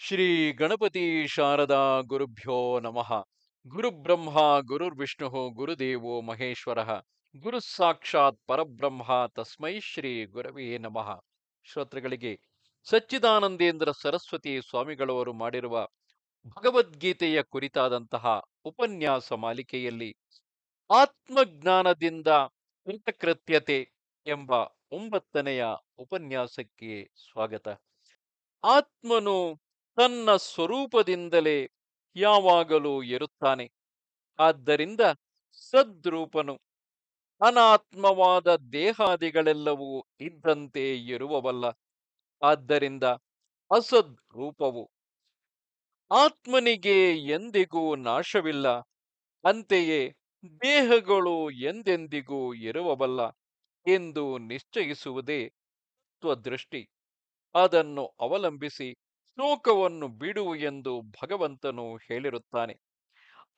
ಶ್ರೀ ಗಣಪತಿ ಶಾರದಾ ಗುರುಭ್ಯೋ ನಮಃ. ಗುರುಬ್ರಹ್ಮ ಗುರುರ್ವಿಷ್ಣು ಗುರುದೇವೋ ಮಹೇಶ್ವರ. ಗುರು ಸಾಕ್ಷಾತ್ ಪರಬ್ರಹ್ಮ ತಸ್ಮೈ ಶ್ರೀ ಗುರವೇ ನಮಃ. ಶ್ರೋತೃಗಳಿಗೆ, ಸಚ್ಚಿದಾನಂದೇಂದ್ರ ಸರಸ್ವತಿ ಸ್ವಾಮಿಗಳವರು ಮಾಡಿರುವ ಭಗವದ್ಗೀತೆಯ ಕುರಿತಾದಂತಹ ಉಪನ್ಯಾಸ ಮಾಲಿಕೆಯಲ್ಲಿ ಆತ್ಮಜ್ಞಾನದಿಂದ ಕೃತಕೃತ್ಯತೆ ಎಂಬ ಒಂಬತ್ತನೆಯ ಉಪನ್ಯಾಸಕ್ಕೆ ಸ್ವಾಗತ. ಆತ್ಮನು ತನ್ನ ಸ್ವರೂಪದಿಂದಲೇ ಯಾವಾಗಲೂ ಇರುತ್ತಾನೆ ಆದ್ದರಿಂದ ಸದ್ರೂಪನು, ಅನಾತ್ಮವಾದ ದೇಹಾದಿಗಳೆಲ್ಲವೂ ಇದ್ದಂತೆ ಇರುವವಲ್ಲ ಆದ್ದರಿಂದ ಅಸದ್ ರೂಪವು ಆತ್ಮನಿಗೆ ಎಂದಿಗೂ ನಾಶವಿಲ್ಲ. ಅಂತೆಯೇ ದೇಹಗಳು ಎಂದೆಂದಿಗೂ ಇರುವವಲ್ಲ ಎಂದು ನಿಶ್ಚಯಿಸುವುದೇ ತತ್ವದೃಷ್ಟಿ. ಅದನ್ನು ಅವಲಂಬಿಸಿ ಶೋಕವನ್ನು ಬಿಡು ಎಂದು ಭಗವಂತನು ಹೇಳಿರುತ್ತಾನೆ.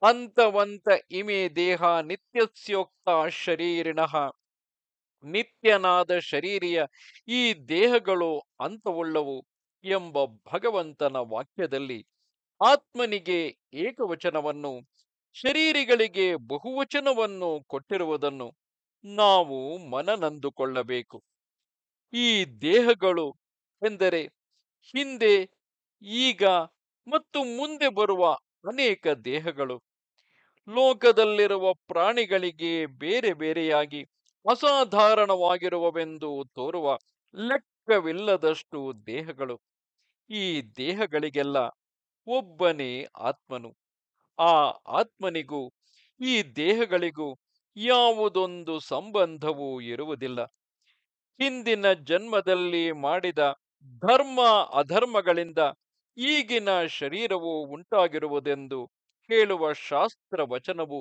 ಅಂತವಂತ ಇಮೆ ದೇಹ ನಿತ್ಯಸ್ಯೋಕ್ತ ಶರೀರಿಣಃ. ನಿತ್ಯನಾದ ಶರೀರಿಯ ಈ ದೇಹಗಳು ಅಂತವುಳ್ಳವು ಎಂಬ ಭಗವಂತನ ವಾಕ್ಯದಲ್ಲಿ ಆತ್ಮನಿಗೆ ಏಕವಚನವನ್ನು, ಶರೀರಿಗಳಿಗೆ ಬಹುವಚನವನ್ನು ಕೊಟ್ಟಿರುವುದನ್ನು ನಾವು ಮನನಂದುಕೊಳ್ಳಬೇಕು. ಈ ದೇಹಗಳು ಎಂದರೆ ಹಿಂದೆ ಈಗ ಮತ್ತು ಮುಂದೆ ಬರುವ ಅನೇಕ ದೇಹಗಳು. ಲೋಕದಲ್ಲಿರುವ ಪ್ರಾಣಿಗಳಿಗೆ ಬೇರೆ ಬೇರೆಯಾಗಿ ಅಸಾಧಾರಣವಾಗಿರುವವೆಂದು ತೋರುವ ಲೆಕ್ಕವಿಲ್ಲದಷ್ಟು ದೇಹಗಳು. ಈ ದೇಹಗಳಿಗೆಲ್ಲ ಒಬ್ಬನೇ ಆತ್ಮನು. ಆ ಆತ್ಮನಿಗೂ ಈ ದೇಹಗಳಿಗೂ ಯಾವುದೊಂದು ಸಂಬಂಧವೂ ಇರುವುದಿಲ್ಲ. ಹಿಂದಿನ ಜನ್ಮದಲ್ಲಿ ಮಾಡಿದ ಧರ್ಮ ಅಧರ್ಮಗಳಿಂದ ಈಗಿನ ಶರೀರವು ಉಂಟಾಗಿರುವುದೆಂದು ಹೇಳುವ ಶಾಸ್ತ್ರ ವಚನವು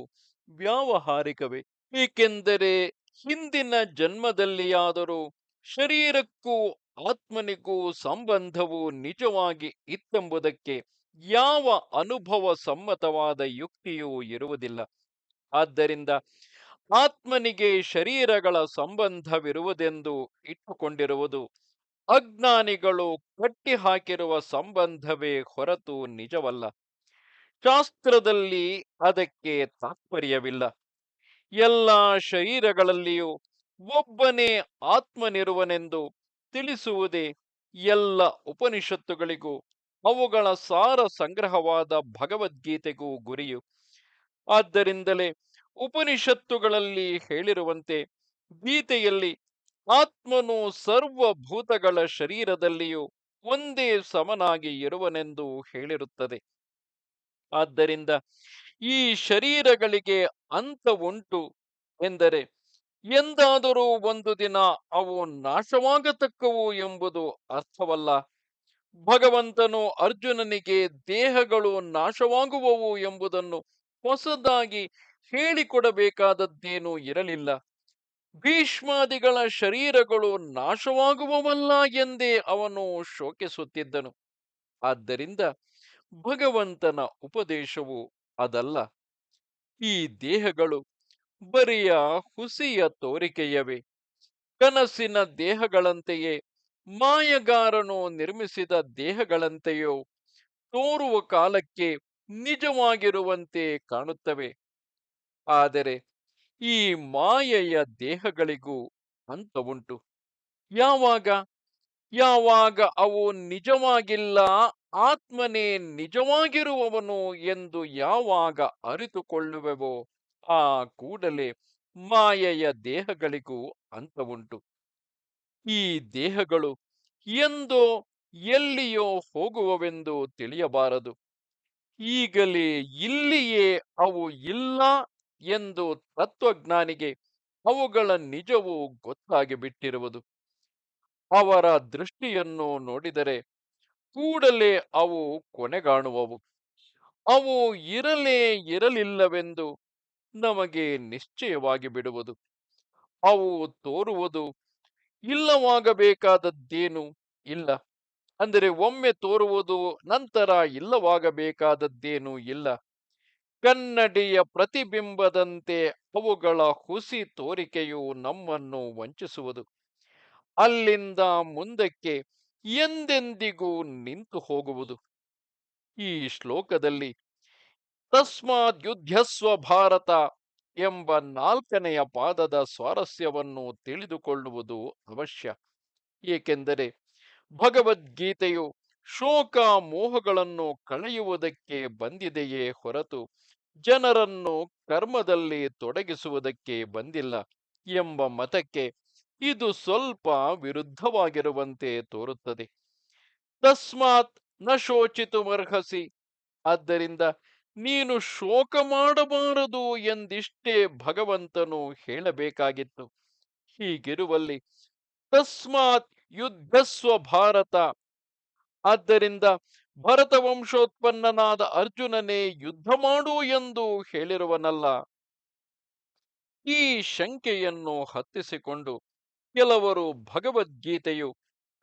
ವ್ಯಾವಹಾರಿಕವೇ. ಏಕೆಂದರೆ ಹಿಂದಿನ ಜನ್ಮದಲ್ಲಿಯಾದರೂ ಶರೀರಕ್ಕೂ ಆತ್ಮನಿಗೂ ಸಂಬಂಧವು ನಿಜವಾಗಿ ಇತ್ತೆಂಬುದಕ್ಕೆ ಯಾವ ಅನುಭವ ಸಮ್ಮತವಾದ ಯುಕ್ತಿಯೂ ಇರುವುದಿಲ್ಲ. ಆದ್ದರಿಂದ ಆತ್ಮನಿಗೆ ಶರೀರಗಳ ಸಂಬಂಧವಿರುವುದೆಂದು ಇಟ್ಟುಕೊಂಡಿರುವುದು ಅಜ್ಞಾನಿಗಳು ಕಟ್ಟಿಹಾಕಿರುವ ಸಂಬಂಧವೇ ಹೊರತು ನಿಜವಲ್ಲ. ಶಾಸ್ತ್ರದಲ್ಲಿ ಅದಕ್ಕೆ ತಾತ್ಪರ್ಯವಿಲ್ಲ. ಎಲ್ಲ ಶರೀರಗಳಲ್ಲಿಯೂ ಒಬ್ಬನೇ ಆತ್ಮನಿರುವನೆಂದು ತಿಳಿಸುವುದೇ ಎಲ್ಲ ಉಪನಿಷತ್ತುಗಳಿಗೂ, ಅವುಗಳ ಸಾರ ಸಂಗ್ರಹವಾದ ಭಗವದ್ಗೀತೆಗೂ ಗುರಿಯು. ಆದ್ದರಿಂದಲೇ ಉಪನಿಷತ್ತುಗಳಲ್ಲಿ ಹೇಳಿರುವಂತೆ ಗೀತೆಯಲ್ಲಿ ಆತ್ಮನು ಸರ್ವಭೂತಗಳ ಶರೀರದಲ್ಲಿಯೂ ಒಂದೇ ಸಮನಾಗಿ ಇರುವನೆಂದು ಹೇಳಿರುತ್ತದೆ. ಆದ್ದರಿಂದ ಈ ಶರೀರಗಳಿಗೆ ಅಂತ ಉಂಟು ಎಂದರೆ ಎಂದಾದರೂ ಒಂದು ದಿನ ಅವು ನಾಶವಾಗತಕ್ಕವು ಎಂಬುದು ಅರ್ಥವಲ್ಲ. ಭಗವಂತನು ಅರ್ಜುನನಿಗೆ ದೇಹಗಳು ನಾಶವಾಗುವವು ಎಂಬುದನ್ನು ಹೊಸದಾಗಿ ಹೇಳಿಕೊಡಬೇಕಾದದ್ದೇನೂ ಇರಲಿಲ್ಲ. ಭೀಷ್ಮಾದಿಗಳ ಶರೀರಗಳು ನಾಶವಾಗುವವಲ್ಲ ಎಂದೇ ಅವನು ಶೋಕಿಸುತ್ತಿದ್ದನು. ಆದ್ದರಿಂದ ಭಗವಂತನ ಉಪದೇಶವು ಅದಲ್ಲ. ಈ ದೇಹಗಳು ಬರಿಯ ಹುಸಿಯ ತೋರಿಕೆಯವೇ. ಕನಸಿನ ದೇಹಗಳಂತೆಯೇ, ಮಾಯಗಾರನು ನಿರ್ಮಿಸಿದ ದೇಹಗಳಂತೆಯೋ, ತೋರುವ ಕಾಲಕ್ಕೆ ನಿಜವಾಗಿರುವಂತೆ ಕಾಣುತ್ತವೆ. ಆದರೆ ಈ ಮಾಯೆಯ ದೇಹಗಳಿಗೂ ಉಂಟು ಯಾವಾಗ? ಯಾವಾಗ ಅವು ನಿಜವಾಗಿಲ್ಲ, ಆತ್ಮನೇ ನಿಜವಾಗಿರುವವನು ಎಂದು ಯಾವಾಗ ಅರಿತುಕೊಳ್ಳುವೆವೋ, ಆ ಕೂಡಲೇ ಮಾಯೆಯ ದೇಹಗಳಿಗೂ ಅಂತವುಂಟು ಈ ದೇಹಗಳು ಎಂದೋ ಎಲ್ಲಿಯೋ ಹೋಗುವವೆಂದು ತಿಳಿಯಬಾರದು. ಈಗಲೇ ಇಲ್ಲಿಯೇ ಅವು ಇಲ್ಲ ಎಂದು ತತ್ವಜ್ಞಾನಿಗೆ ಅವುಗಳ ನಿಜವು ಗೊತ್ತಾಗಿ ಬಿಟ್ಟಿರುವುದು ಅವರ ದೃಷ್ಟಿಯನ್ನು ನೋಡಿದರೆ ಕೂಡಲೇ ಅವು ಕೊನೆಗಾಣುವವು. ಅವು ಇರಲೇ ಇರಲಿಲ್ಲವೆಂದು ನಮಗೆ ನಿಶ್ಚಯವಾಗಿ ಬಿಡುವುದು ಅವು ತೋರುವುದು ಇಲ್ಲವಾಗಬೇಕಾದದ್ದೇನು ಇಲ್ಲ. ಅಂದರೆ ಒಮ್ಮೆ ತೋರುವುದು ನಂತರ ಇಲ್ಲವಾಗಬೇಕಾದದ್ದೇನೂ ಇಲ್ಲ. ಕನ್ನಡಿಯ ಪ್ರತಿಬಿಂಬದಂತೆ ಅವುಗಳ ಹುಸಿ ತೋರಿಕೆಯು ನಮ್ಮನ್ನು ವಂಚಿಸುವುದು. ಅಲ್ಲಿಂದ ಮುಂದಕ್ಕೆ ಎಂದೆಂದಿಗೂ ನಿಂತು ಹೋಗುವುದು. ಈ ಶ್ಲೋಕದಲ್ಲಿ ತಸ್ಮಾತ್ ಯುದ್ಧಸ್ವ ಭಾರತ ಎಂಬ ನಾಲ್ಕನೆಯ ಪಾದದ ಸ್ವಾರಸ್ಯವನ್ನು ತಿಳಿದುಕೊಳ್ಳುವುದು ಅವಶ್ಯ. ಏಕೆಂದರೆ ಭಗವದ್ಗೀತೆಯು ಶೋಕ ಮೋಹಗಳನ್ನು ಕಳೆಯುವುದಕ್ಕೆ ಬಂದಿದೆಯೇ ಹೊರತು ಜನರನ್ನು ಕರ್ಮದಲ್ಲಿ ತೊಡಗಿಸುವುದಕ್ಕೆ ಬಂದಿಲ್ಲ ಎಂಬ ಮತಕ್ಕೆ ಇದು ಸ್ವಲ್ಪ ವಿರುದ್ಧವಾಗಿರುವಂತೆ ತೋರುತ್ತದೆ. ತಸ್ಮಾತ್ನ ಶೋಚಿತು ಅರ್ಹಸಿ ಆದ್ದರಿಂದ ನೀನು ಶೋಕ ಮಾಡಬಾರದು ಎಂದಿಷ್ಟೇ ಭಗವಂತನು ಹೇಳಬೇಕಾಗಿತ್ತು. ಹೀಗಿರುವಲ್ಲಿ ತಸ್ಮಾತ್ ಯುದ್ಧಸ್ವ ಭಾರತ. ಆದ್ದರಿಂದ ಭರತ ವಂಶೋತ್ಪನ್ನನಾದ ಅರ್ಜುನನೇ ಯುದ್ಧ ಮಾಡು ಎಂದು ಹೇಳಿರುವನಲ್ಲ. ಈ ಶಂಕೆಯನ್ನು ಹತ್ತಿಸಿಕೊಂಡು ಕೆಲವರು ಭಗವದ್ಗೀತೆಯು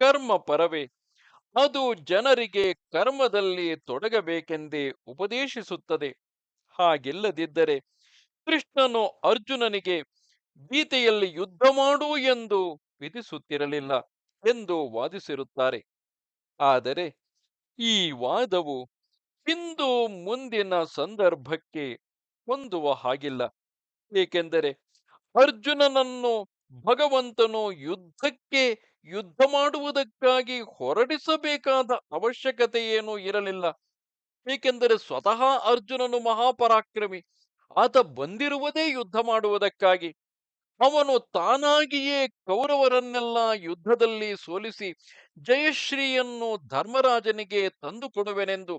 ಕರ್ಮ ಪರವೇ, ಅದು ಜನರಿಗೆ ಕರ್ಮದಲ್ಲಿ ತೊಡಗಬೇಕೆಂದೇ ಉಪದೇಶಿಸುತ್ತದೆ. ಹಾಗಿಲ್ಲದಿದ್ದರೆ ಕೃಷ್ಣನು ಅರ್ಜುನನಿಗೆ ಗೀತೆಯಲ್ಲಿ ಯುದ್ಧ ಮಾಡು ಎಂದು ವಿಧಿಸುತ್ತಿರಲಿಲ್ಲ ಎಂದು ವಾದಿಸಿರುತ್ತಾರೆ. ಆದರೆ ಈ ವಾದವು ಇಂದು ಮುಂದಿನ ಸಂದರ್ಭಕ್ಕೆ ಹೊಂದುವ ಹಾಗಿಲ್ಲ. ಏಕೆಂದರೆ ಅರ್ಜುನನನ್ನು ಭಗವಂತನು ಯುದ್ಧಕ್ಕೆ ಯುದ್ಧ ಮಾಡುವುದಕ್ಕಾಗಿ ಹೊರಡಿಸಬೇಕಾದ ಅವಶ್ಯಕತೆ ಇರಲಿಲ್ಲ. ಏಕೆಂದರೆ ಸ್ವತಃ ಅರ್ಜುನನು ಮಹಾಪರಾಕ್ರಮಿ. ಆತ ಬಂದಿರುವುದೇ ಯುದ್ಧ ಮಾಡುವುದಕ್ಕಾಗಿ. ಅವನು ತಾನಾಗಿಯೇ ಕೌರವರನ್ನೆಲ್ಲ ಯುದ್ಧದಲ್ಲಿ ಸೋಲಿಸಿ ಜಯಶ್ರೀಯನ್ನು ಧರ್ಮರಾಜನಿಗೆ ತಂದುಕೊಡುವೆನೆಂದು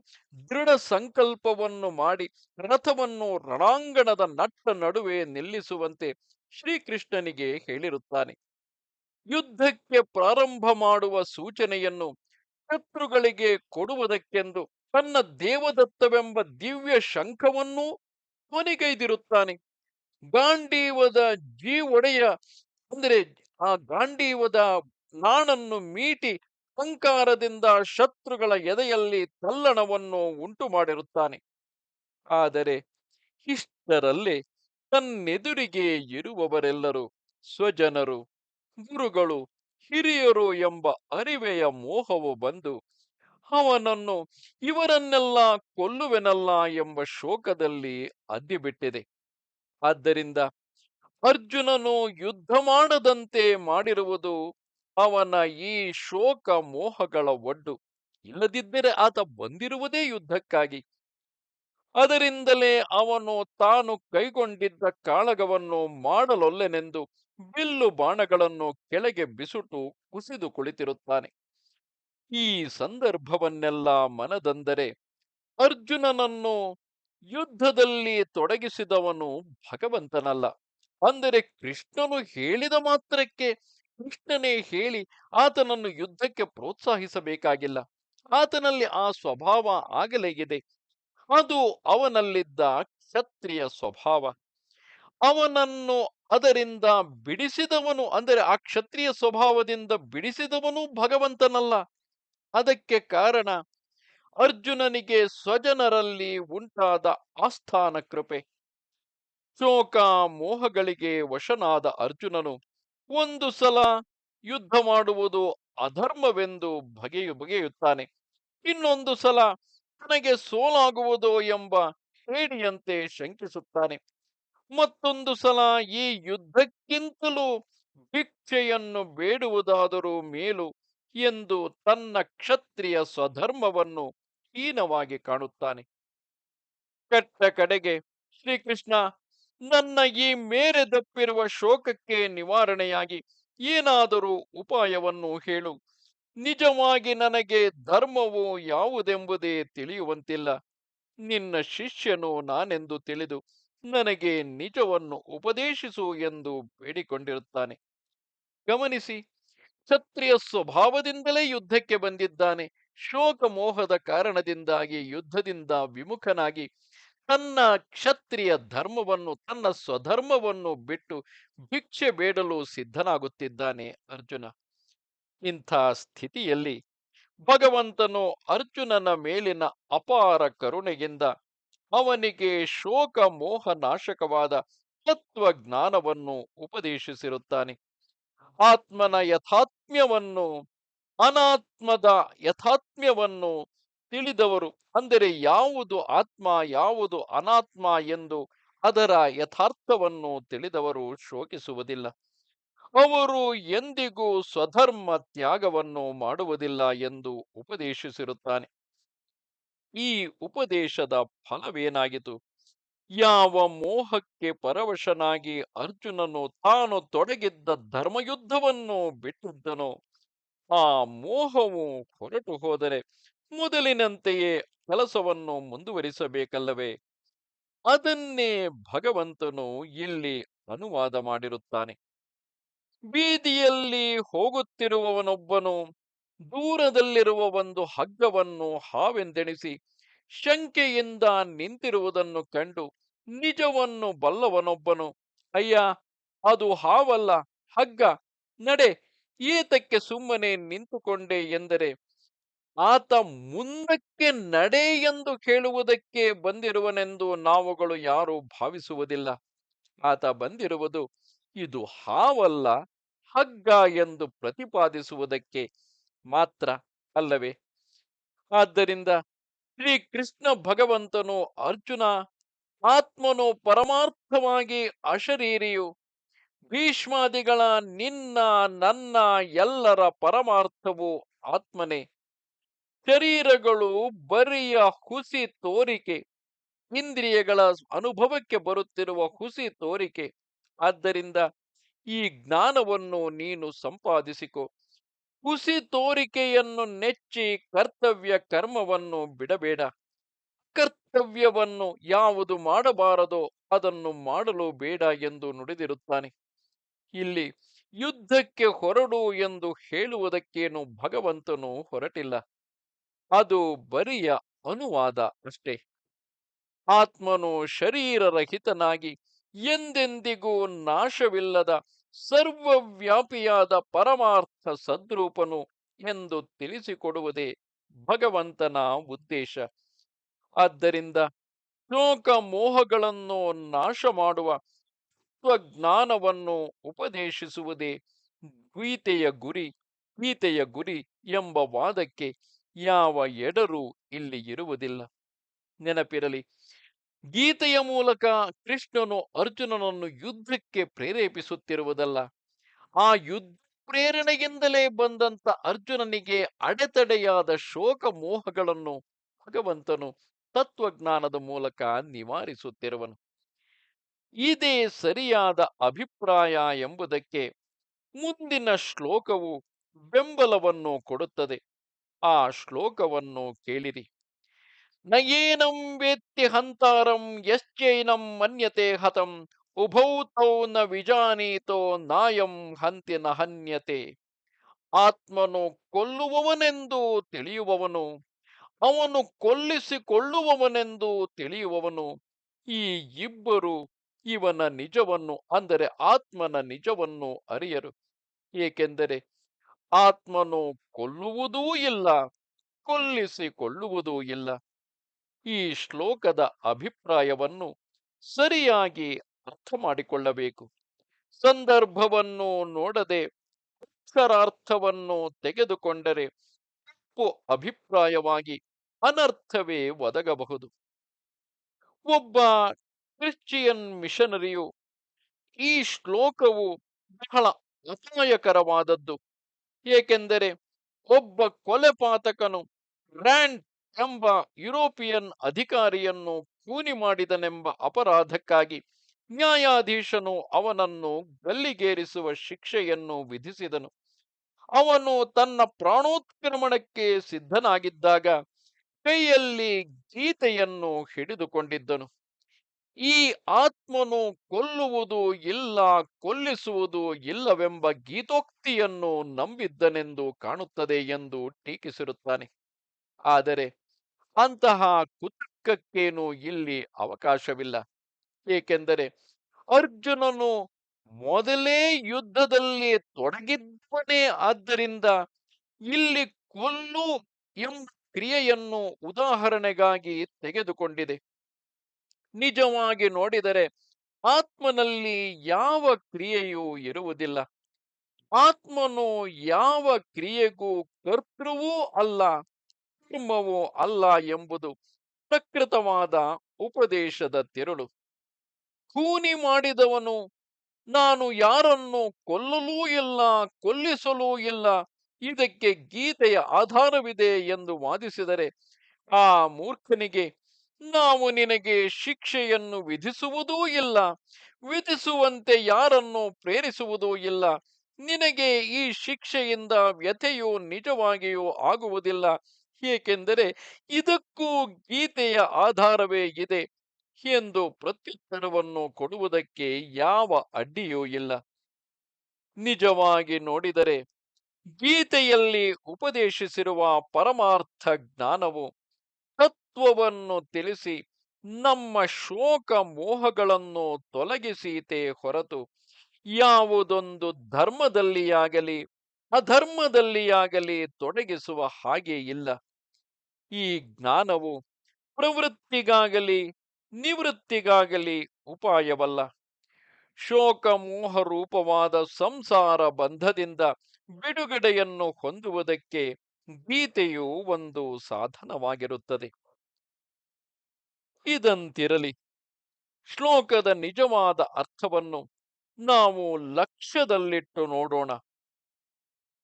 ದೃಢ ಸಂಕಲ್ಪವನ್ನು ಮಾಡಿ ರಥವನ್ನು ರಣಾಂಗಣದ ನಟ್ಟ ನಡುವೆ ನಿಲ್ಲಿಸುವಂತೆ ಶ್ರೀಕೃಷ್ಣನಿಗೆ ಹೇಳಿರುತ್ತಾನೆ. ಯುದ್ಧಕ್ಕೆ ಪ್ರಾರಂಭ ಮಾಡುವ ಸೂಚನೆಯನ್ನು ಶತ್ರುಗಳಿಗೆ ಕೊಡುವುದಕ್ಕೆಂದು ತನ್ನ ದೇವದತ್ತವೆಂಬ ದಿವ್ಯ ಶಂಖವನ್ನೂ ಧ್ವನಿಗೈದಿರುತ್ತಾನೆ ಗಾಂಡೀವದ ಜೀವೊಡೆಯ ಅಂದರೆ ಆ ಗಾಂಡೀವದ ನಾಣನ್ನು ಮೀಟಿ ಅಹಂಕಾರದಿಂದ ಶತ್ರುಗಳ ಎದೆಯಲ್ಲಿ ತಲ್ಲಣವನ್ನು ಉಂಟು ಮಾಡಿರುತ್ತಾನೆ. ಆದರೆ ಇಷ್ಟರಲ್ಲಿ ತನ್ನೆದುರಿಗೆ ಇರುವವರೆಲ್ಲರೂ ಸ್ವಜನರು, ಗುರುಗಳು, ಹಿರಿಯರು ಎಂಬ ಅರಿವೆಯ ಮೋಹವು ಬಂದು ಅವನನ್ನು ಇವರನ್ನೆಲ್ಲ ಕೊಲ್ಲುವೆನಲ್ಲ ಎಂಬ ಶೋಕದಲ್ಲಿ ಅದ್ದಿಬಿಟ್ಟಿದೆ. ಆದ್ದರಿಂದ ಅರ್ಜುನನು ಯುದ್ಧ ಮಾಡದಂತೆ ಮಾಡಿರುವುದು ಅವನ ಈ ಶೋಕ ಮೋಹಗಳ ಒಡ್ಡು. ಇಲ್ಲದಿದ್ದರೆ ಆತ ಬಂದಿರುವುದೇ ಯುದ್ಧಕ್ಕಾಗಿ. ಅದರಿಂದಲೇ ಅವನು ತಾನು ಕೈಗೊಂಡಿದ್ದ ಕಾಳಗವನ್ನು ಮಾಡಲೊಲ್ಲೆನೆಂದು ಬಿಲ್ಲು ಬಾಣಗಳನ್ನು ಕೆಳಗೆ ಬಿಸುಟು ಕುಸಿದು ಕುಳಿತಿರುತ್ತಾನೆ. ಈ ಸಂದರ್ಭವನ್ನೆಲ್ಲ ಮನದಂದರೆ ಅರ್ಜುನನನ್ನು ಯುದ್ಧದಲ್ಲಿ ತೊಡಗಿಸಿದವನು ಭಗವಂತನಲ್ಲ. ಅಂದರೆ ಕೃಷ್ಣನು ಹೇಳಿದ ಮಾತ್ರಕ್ಕೆ ಕೃಷ್ಣನೇ ಹೇಳಿ ಆತನನ್ನು ಯುದ್ಧಕ್ಕೆ ಪ್ರೋತ್ಸಾಹಿಸಬೇಕಾಗಿಲ್ಲ. ಆತನಲ್ಲಿ ಆ ಸ್ವಭಾವ ಆಗಲೇ ಇದೆ ಅದು ಅವನಲ್ಲಿದ್ದ ಕ್ಷತ್ರಿಯ ಸ್ವಭಾವ. ಅವನನ್ನು ಅದರಿಂದ ಬಿಡಿಸಿದವನು, ಅಂದರೆ ಆ ಕ್ಷತ್ರಿಯ ಸ್ವಭಾವದಿಂದ ಬಿಡಿಸಿದವನು ಭಗವಂತನಲ್ಲ. ಅದಕ್ಕೆ ಕಾರಣ ಅರ್ಜುನನಿಗೆ ಸ್ವಜನರಲ್ಲಿ ಉಂಟಾದ ಆಸ್ಥಾನ ಕೃಪೆ. ಶೋಕ ಮೋಹಗಳಿಗೆ ವಶನಾದ ಅರ್ಜುನನು ಒಂದು ಸಲ ಯುದ್ಧ ಮಾಡುವುದು ಅಧರ್ಮವೆಂದು ಬಗೆಯು ಬಗೆಯುತ್ತಾನೆ. ಇನ್ನೊಂದು ಸಲ ತನಗೆ ಸೋಲಾಗುವುದೋ ಎಂಬ ಹೇಳಿಯಂತೆ ಶಂಕಿಸುತ್ತಾನೆ. ಮತ್ತೊಂದು ಸಲ ಈ ಯುದ್ಧಕ್ಕಿಂತಲೂ ಭಿಕ್ಷೆಯನ್ನು ಬೇಡುವುದಾದರೂ ಮೇಲು ಎಂದು ತನ್ನ ಕ್ಷತ್ರಿಯ ಸ್ವಧರ್ಮವನ್ನು ಹೀನವಾಗಿ ಕಾಣುತ್ತಾನೆ. ಕಟ್ಟ ಕಡೆಗೆ ಶ್ರೀಕೃಷ್ಣ, ನನ್ನ ಈ ಮೇರೆ ದಪ್ಪಿರುವ ಶೋಕಕ್ಕೆ ನಿವಾರಣೆಯಾಗಿ ಏನಾದರೂ ಉಪಾಯವನ್ನು ಹೇಳು. ನಿಜವಾಗಿ ನನಗೆ ಧರ್ಮವು ಯಾವುದೆಂಬುದೇ ತಿಳಿಯುವಂತಿಲ್ಲ. ನಿನ್ನ ಶಿಷ್ಯನು ನಾನೆಂದು ತಿಳಿದು ನನಗೆ ನಿಜವನ್ನು ಉಪದೇಶಿಸು ಎಂದು ಬೇಡಿಕೊಂಡಿರುತ್ತಾನೆ. ಗಮನಿಸಿ, ಕ್ಷತ್ರಿಯ ಸ್ವಭಾವದಿಂದಲೇ ಯುದ್ಧಕ್ಕೆ ಬಂದಿದ್ದಾನೆ. ಶೋಕ ಮೋಹದ ಕಾರಣದಿಂದಾಗಿ ಯುದ್ಧದಿಂದ ವಿಮುಖನಾಗಿ, ತನ್ನ ಕ್ಷತ್ರಿಯ ಧರ್ಮವನ್ನು, ತನ್ನ ಸ್ವಧರ್ಮವನ್ನು ಬಿಟ್ಟು ಭಿಕ್ಷೆ ಬೇಡಲು ಸಿದ್ಧನಾಗುತ್ತಿದ್ದಾನೆ ಅರ್ಜುನ. ಇಂಥ ಸ್ಥಿತಿಯಲ್ಲಿ ಭಗವಂತನು ಅರ್ಜುನನ ಮೇಲಿನ ಅಪಾರ ಕರುಣೆಯಿಂದ ಅವನಿಗೆ ಶೋಕ ಮೋಹ ನಾಶಕವಾದ ತತ್ವಜ್ಞಾನವನ್ನು ಉಪದೇಶಿಸಿರುತ್ತಾನೆ. ಆತ್ಮನ ಯಥಾತ್ಮ್ಯವನ್ನು ಅನಾತ್ಮದ ಯಥಾತ್ಮ್ಯವನ್ನು ತಿಳಿದವರು. ಅಂದರೆ ಯಾವುದು ಆತ್ಮ, ಯಾವುದು ಅನಾತ್ಮ ಎಂದು ಅದರ ಯಥಾರ್ಥವನ್ನು ತಿಳಿದವರು ಶೋಕಿಸುವುದಿಲ್ಲ. ಅವರು ಎಂದಿಗೂ ಸ್ವಧರ್ಮ ತ್ಯಾಗವನ್ನು ಮಾಡುವುದಿಲ್ಲ ಎಂದು ಉಪದೇಶಿಸಿರುತ್ತಾನೆ. ಈ ಉಪದೇಶದ ಫಲವೇನಾಗಿತು ಯಾವ ಮೋಹಕ್ಕೆ ಪರವಶನಾಗಿ ಅರ್ಜುನನು ತಾನು ತೊಡಗಿದ್ದ ಧರ್ಮಯುದ್ಧವನ್ನು ಬಿಟ್ಟಿದ್ದನೋ ಆ ಮೋಹವು ಹೊರಟು ಹೋದರೆ ಮೊದಲಿನಂತೆಯೇ ಕೆಲಸವನ್ನು ಮುಂದುವರಿಸಬೇಕಲ್ಲವೇ? ಅದನ್ನೇ ಭಗವಂತನು ಇಲ್ಲಿ ಅನುವಾದ ಮಾಡಿರುತ್ತಾನೆ. ಬೀದಿಯಲ್ಲಿ ಹೋಗುತ್ತಿರುವವನೊಬ್ಬನು ದೂರದಲ್ಲಿರುವ ಒಂದು ಹಗ್ಗವನ್ನು ಹಾವೆಂದೆಣಿಸಿ ಶಂಕೆಯಿಂದ ನಿಂತಿರುವುದನ್ನು ಕಂಡು ನಿಜವನ್ನು ಬಲ್ಲವನೊಬ್ಬನು, ಅಯ್ಯ, ಅದು ಹಾವಲ್ಲ, ಹಗ್ಗ, ನಡೆ ಏತಕ್ಕೆ ಸುಮ್ಮನೆ ನಿಂತುಕೊಂಡೆ ಎಂದರೆ, ಆತ ಮುಂದಕ್ಕೆ ನಡೆ ಎಂದು ಕೇಳುವುದಕ್ಕೆ ಬಂದಿರುವನೆಂದು ನಾವುಗಳು ಯಾರು ಭಾವಿಸುವುದಿಲ್ಲ. ಆತ ಬಂದಿರುವುದು, ಇದು ಹಾವಲ್ಲ, ಹಗ್ಗ ಎಂದು ಪ್ರತಿಪಾದಿಸುವುದಕ್ಕೆ ಮಾತ್ರ ಅಲ್ಲವೇ? ಆದ್ದರಿಂದ ಶ್ರೀ ಕೃಷ್ಣ ಭಗವಂತನು ಅರ್ಜುನ, ಆತ್ಮನು ಪರಮಾರ್ಥವಾಗಿ ಅಶರೀರಿಯು ಭೀಷ್ಮಾದಿಗಳ ನಿನ್ನ, ನನ್ನ ಎಲ್ಲರ ಪರಮಾರ್ಥವು ಆತ್ಮನೇ. ಶರೀರಗಳು ಬರಿಯ ಹುಸಿ ತೋರಿಕೆ. ಇಂದ್ರಿಯಗಳ ಅನುಭವಕ್ಕೆ ಬರುತ್ತಿರುವ ಹುಸಿ ತೋರಿಕೆ. ಆದ್ದರಿಂದ ಈ ಜ್ಞಾನವನ್ನು ನೀನು ಸಂಪಾದಿಸಿಕೊ. ಹುಸಿ ತೋರಿಕೆಯನ್ನು ನೆಚ್ಚಿ ಕರ್ತವ್ಯ ಕರ್ಮವನ್ನು ಬಿಡಬೇಡ. ಕರ್ತವ್ಯವನ್ನು ಯಾವುದು ಮಾಡಬಾರದೋ ಅದನ್ನು ಮಾಡಲು ಬೇಡ ಎಂದು ನುಡಿದಿರುತ್ತಾನೆ. ಇಲ್ಲಿ ಯುದ್ಧಕ್ಕೆ ಹೊರಡು ಎಂದು ಹೇಳುವುದಕ್ಕೇನು ಭಗವಂತನು ಹೊರಟಿಲ್ಲ. ಅದು ಬರಿಯ ಅನುವಾದ ಅಷ್ಟೇ. ಆತ್ಮನು ಶರೀರರಹಿತನಾಗಿ ಎಂದೆಂದಿಗೂ ನಾಶವಿಲ್ಲದ ಸರ್ವವ್ಯಾಪಿಯಾದ ಪರಮಾರ್ಥ ಸದ್ರೂಪನು ಎಂದು ತಿಳಿಸಿಕೊಡುವುದೇ ಭಗವಂತನ ಉದ್ದೇಶ. ಆದ್ದರಿಂದ ಶೋಕ ಮೋಹಗಳನ್ನು ನಾಶ ಮಾಡುವ ಜ್ಞಾನವನ್ನು ಉಪದೇಶಿಸುವುದೇ ಗೀತೆಯ ಗುರಿ ಗೀತೆಯ ಗುರಿ ಎಂಬ ವಾದಕ್ಕೆ ಯಾವ ಎಡರು ಇಲ್ಲಿ ಇರುವುದಿಲ್ಲ. ನೆನಪಿರಲಿ, ಗೀತೆಯ ಮೂಲಕ ಕೃಷ್ಣನು ಅರ್ಜುನನನ್ನು ಯುದ್ಧಕ್ಕೆ ಪ್ರೇರೇಪಿಸುತ್ತಿರುವುದಲ್ಲ. ಆ ಯುದ್ಧ ಪ್ರೇರಣೆಯಿಂದಲೇ ಬಂದಂತ ಅರ್ಜುನನಿಗೆ ಅಡೆತಡೆಯಾದ ಶೋಕ ಮೋಹಗಳನ್ನು ಭಗವಂತನು ತತ್ವಜ್ಞಾನದ ಮೂಲಕ ನಿವಾರಿಸುತ್ತಿರುವನು. ಇದೇ ಸರಿಯಾದ ಅಭಿಪ್ರಾಯ ಎಂಬುದಕ್ಕೆ ಮುಂದಿನ ಶ್ಲೋಕವು ಬೆಂಬಲವನ್ನು ಕೊಡುತ್ತದೆ. ಆ ಶ್ಲೋಕವನ್ನು ಕೇಳಿರಿ. ನಯೇನಂ ವೇತ್ತಿ ಹಂತಾರಂ ಯಶ್ಚೈನಂ ಮನ್ಯತೆ ಹತಂ ಉಭೌ ತೌ ನ ವಿಜಾನೀತೋ ನಾಯಂ ಹಂತಿ ನ ಹನ್ಯತೆ. ಆತ್ಮನು ಕೊಲ್ಲುವವನೆಂದು ತಿಳಿಯುವವನು, ಅವನು ಕೊಲ್ಲಿಸಿಕೊಳ್ಳುವವನೆಂದು ತಿಳಿಯುವವನು, ಈ ಇಬ್ಬರು ಇವನ ನಿಜವನ್ನು ಅಂದರೆ ಆತ್ಮನ ನಿಜವನ್ನು ಅರಿಯರು. ಏಕೆಂದರೆ ಆತ್ಮನು ಕೊಲ್ಲುವುದೂ ಇಲ್ಲ, ಕೊಲ್ಲಿಸಿಕೊಳ್ಳುವುದೂ ಇಲ್ಲ. ಈ ಶ್ಲೋಕದ ಅಭಿಪ್ರಾಯವನ್ನು ಸರಿಯಾಗಿ ಅರ್ಥ ಮಾಡಿಕೊಳ್ಳಬೇಕು ಸಂದರ್ಭವನ್ನು ನೋಡದೆ ಅಕ್ಷರಾರ್ಥವನ್ನು ತೆಗೆದುಕೊಂಡರೆ ತಪ್ಪು ಅಭಿಪ್ರಾಯವಾಗಿ ಅನರ್ಥವೇ ಒದಗಬಹುದು. ಒಬ್ಬ ಕ್ರಿಶ್ಚಿಯನ್ ಮಿಷನರಿಯು ಈ ಶ್ಲೋಕವು ಬಹಳ ಅಪಾಯಕರವಾದದ್ದು ಏಕೆಂದರೆ ಒಬ್ಬ ಕೊಲೆಪಾತಕನು ರ್ಯಾಂಡ್ ಎಂಬ ಯುರೋಪಿಯನ್ ಅಧಿಕಾರಿಯನ್ನು ಕೂನಿ ಮಾಡಿದನೆಂಬ ಅಪರಾಧಕ್ಕಾಗಿ ನ್ಯಾಯಾಧೀಶನು ಅವನನ್ನು ಗಲ್ಲಿಗೇರಿಸುವ ಶಿಕ್ಷೆಯನ್ನು ವಿಧಿಸಿದನು. ಅವನು ತನ್ನ ಪ್ರಾಣೋತ್ಕ್ರಮಣಕ್ಕೆ ಸಿದ್ಧನಾಗಿದ್ದಾಗ ಕೈಯಲ್ಲಿ ಗೀತೆಯನ್ನು ಹಿಡಿದುಕೊಂಡಿದ್ದನು. ಈ ಆತ್ಮನು ಕೊಲ್ಲುವುದು ಇಲ್ಲ, ಕೊಲ್ಲಿಸುವುದು ಇಲ್ಲವೆಂಬ ಗೀತೋಕ್ತಿಯನ್ನು ನಂಬಿದ್ದನೆಂದು ಕಾಣುತ್ತದೆ ಎಂದು ಟೀಕಿಸಿರುತ್ತಾನೆ. ಆದರೆ ಅಂತಹ ಕುತರ್ಕಕ್ಕೇನು ಇಲ್ಲಿ ಅವಕಾಶವಿಲ್ಲ. ಏಕೆಂದರೆ ಅರ್ಜುನನು ಮೊದಲೇ ಯುದ್ಧದಲ್ಲಿ ತೊಡಗಿದ್ದನೇ. ಆದ್ದರಿಂದ ಇಲ್ಲಿ ಕೊಲ್ಲು ಎಂಬ ಕ್ರಿಯೆಯನ್ನು ಉದಾಹರಣೆಗಾಗಿ ತೆಗೆದುಕೊಂಡಿದೆ. ನಿಜವಾಗಿ ನೋಡಿದರೆ ಆತ್ಮನಲ್ಲಿ ಯಾವ ಕ್ರಿಯೆಯೂ ಇರುವುದಿಲ್ಲ. ಆತ್ಮನು ಯಾವ ಕ್ರಿಯೆಗೂ ಕರ್ತೃವೂ ಅಲ್ಲ, ಕುಟುಂಬವೂ ಅಲ್ಲ ಎಂಬುದು ಪ್ರಕೃತವಾದ ಉಪದೇಶದ ತಿರುಳು. ಕೂನಿ ಮಾಡಿದವನು, ನಾನು ಯಾರನ್ನು ಕೊಲ್ಲಲೂ ಇಲ್ಲ, ಕೊಲ್ಲಿಸಲೂ ಇಲ್ಲ, ಇದಕ್ಕೆ ಗೀತೆಯ ಆಧಾರವಿದೆ ಎಂದು ವಾದಿಸಿದರೆ ಆ ಮೂರ್ಖನಿಗೆ ನಾವು ನಿನಗೆ ಶಿಕ್ಷೆಯನ್ನು ವಿಧಿಸುವುದೂ ಇಲ್ಲ, ವಿಧಿಸುವಂತೆ ಯಾರನ್ನು ಪ್ರೇರಿಸುವುದೂ ಇಲ್ಲ. ನಿನಗೆ ಈ ಶಿಕ್ಷೆಯಿಂದ ವ್ಯಥೆಯು ನಿಜವಾಗಿಯೂ ಆಗುವುದಿಲ್ಲ, ಏಕೆಂದರೆ ಇದಕ್ಕೂ ಗೀತೆಯ ಆಧಾರವೇ ಇದೆ ಎಂದು ಪ್ರತ್ಯುತ್ತರವನ್ನು ಕೊಡುವುದಕ್ಕೆ ಯಾವ ಅಡ್ಡಿಯೂ ಇಲ್ಲ. ನಿಜವಾಗಿ ನೋಡಿದರೆ ಗೀತೆಯಲ್ಲಿ ಉಪದೇಶಿಸಿರುವ ಪರಮಾರ್ಥ ಜ್ಞಾನವು ತತ್ವವನ್ನು ತಿಳಿಸಿ ನಮ್ಮ ಶೋಕ ಮೋಹಗಳನ್ನು ತೊಲಗಿಸೀತೆ ಹೊರತು ಯಾವುದೊಂದು ಧರ್ಮದಲ್ಲಿಯಾಗಲಿ, ಅಧರ್ಮದಲ್ಲಿಯಾಗಲಿ ತೊಡಗಿಸುವ ಹಾಗೆ ಇಲ್ಲ. ಈ ಜ್ಞಾನವು ಪ್ರವೃತ್ತಿಗಾಗಲಿ, ನಿವೃತ್ತಿಗಾಗಲಿ ಉಪಾಯವಲ್ಲ. ಶೋಕ ಮೋಹ ರೂಪವಾದ ಸಂಸಾರ ಬಂಧದಿಂದ ಬಿಡುಗಡೆಯನ್ನು ಹೊಂದುವುದಕ್ಕೆ ಗೀತೆಯು ಒಂದು ಸಾಧನವಾಗಿರುತ್ತದೆ. ಇದಂತಿರಲಿ. ಶ್ಲೋಕದ ನಿಜವಾದ ಅರ್ಥವನ್ನು ನಾವು ಲಕ್ಷ್ಯದಲ್ಲಿಟ್ಟು ನೋಡೋಣ.